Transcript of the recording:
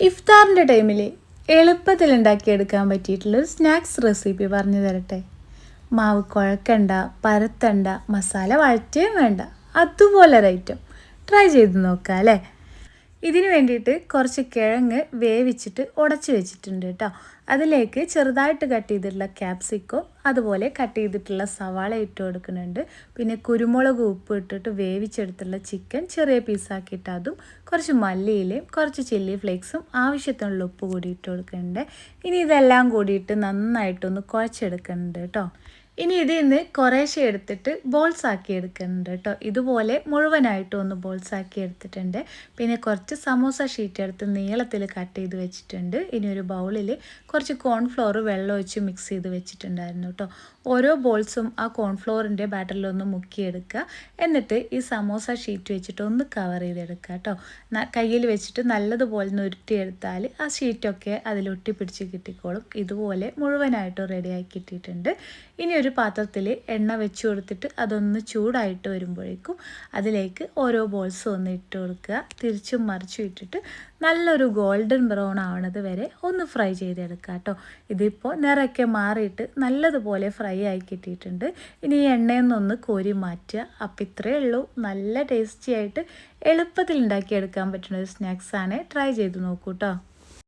ഇഫ്താറിന്റെ ടൈമിൽ എളുപ്പത്തിൽ ഉണ്ടാക്കിയെടുക്കാൻ പറ്റിയിട്ടുള്ളൊരു സ്നാക്സ് റെസിപ്പി പറഞ്ഞു തരട്ടെ. മാവ് കുഴക്കണ്ട പരത്തണ്ട മസാല വഴറ്റുകയും വേണ്ട. അതുപോലൊരു ഐറ്റം ട്രൈ ചെയ്ത് നോക്കാം അല്ലേ? ഇതിന് വേണ്ടിയിട്ട് കുറച്ച് കിഴങ്ങ് വേവിച്ചിട്ട് ഉടച്ച് വെച്ചിട്ടുണ്ട് കേട്ടോ. അതിലേക്ക് ചെറുതായിട്ട് കട്ട് ചെയ്തിട്ടുള്ള ക്യാപ്സിക്കോ അതുപോലെ കട്ട് ചെയ്തിട്ടുള്ള സവാള ഇട്ട് കൊടുക്കുന്നുണ്ട്. പിന്നെ കുരുമുളക് ഉപ്പ് ഇട്ടിട്ട് വേവിച്ചെടുത്തുള്ള ചിക്കൻ ചെറിയ പീസാക്കിയിട്ട് അതും കുറച്ച് മല്ലിയിലയും കുറച്ച് ചില്ലി ഫ്ലേക്സും ആവശ്യത്തിനുള്ള ഉപ്പ് കൂടി ഇട്ട് കൊടുക്കുന്നുണ്ട്. ഇനി ഇതെല്ലാം കൂടിയിട്ട് നന്നായിട്ടൊന്ന് കുഴച്ചെടുക്കുന്നുണ്ട് കേട്ടോ. ഇനി ഇതിൽ നിന്ന് കുറേശ്ശെ എടുത്തിട്ട് ബോൾസ് ആക്കി എടുക്കുന്നുണ്ട് കേട്ടോ. ഇതുപോലെ മുഴുവനായിട്ടും ഒന്ന് ബോൾസ് ആക്കി എടുത്തിട്ടുണ്ട്. പിന്നെ കുറച്ച് സമോസ ഷീറ്റ് എടുത്ത് നീളത്തിൽ കട്ട് ചെയ്ത് വെച്ചിട്ടുണ്ട്. ഇനി ഒരു ബൗളിൽ കുറച്ച് കോൺഫ്ലോർ വെള്ളം ഒഴിച്ച് മിക്സ് ചെയ്ത് വെച്ചിട്ടുണ്ടായിരുന്നു കേട്ടോ. ഓരോ ബോൾസും ആ കോൺഫ്ലോറിന്റെ ബാറ്ററിലൊന്ന് മുക്കിയെടുക്കുക. എന്നിട്ട് ഈ സമോസ ഷീറ്റ് വെച്ചിട്ട് ഒന്ന് കവർ ചെയ്തെടുക്കുക കേട്ടോ. കയ്യിൽ വെച്ചിട്ട് നല്ലതുപോലെ ഒന്ന് ഉരുട്ടിയെടുത്താൽ ആ ഷീറ്റൊക്കെ അതിൽ ഒട്ടിപ്പിടിച്ച് കിട്ടിക്കോളും. ഇതുപോലെ മുഴുവനായിട്ടും റെഡിയാക്കി കിട്ടിയിട്ടുണ്ട്. ഇനി ഒരു പാത്രത്തിൽ എണ്ണ വെച്ച് കൊടുത്തിട്ട് അതൊന്ന് ചൂടായിട്ട് വരുമ്പോഴേക്കും അതിലേക്ക് ഓരോ ബോൾസ് ഒന്ന് ഇട്ട് കൊടുക്കുക. തിരിച്ചും മറിച്ചും ഇട്ടിട്ട് നല്ലൊരു ഗോൾഡൻ ബ്രൗൺ ആവണത് വരെ ഒന്ന് ഫ്രൈ ചെയ്തെടുക്കുക കേട്ടോ. ഇതിപ്പോൾ നിറയൊക്കെ മാറിയിട്ട് നല്ലതുപോലെ ഫ്രൈ ആയി കിട്ടിയിട്ടുണ്ട്. ഇനി ഈ നിന്നൊന്ന് കോരി മാറ്റുക. അപ്പം ഇത്രയേ ഉള്ളൂ. നല്ല ടേസ്റ്റി ആയിട്ട് എളുപ്പത്തിൽ ഉണ്ടാക്കിയെടുക്കാൻ പറ്റുന്ന ഒരു സ്നാക്സാണ് ട്രൈ ചെയ്ത് നോക്കൂ കേട്ടോ.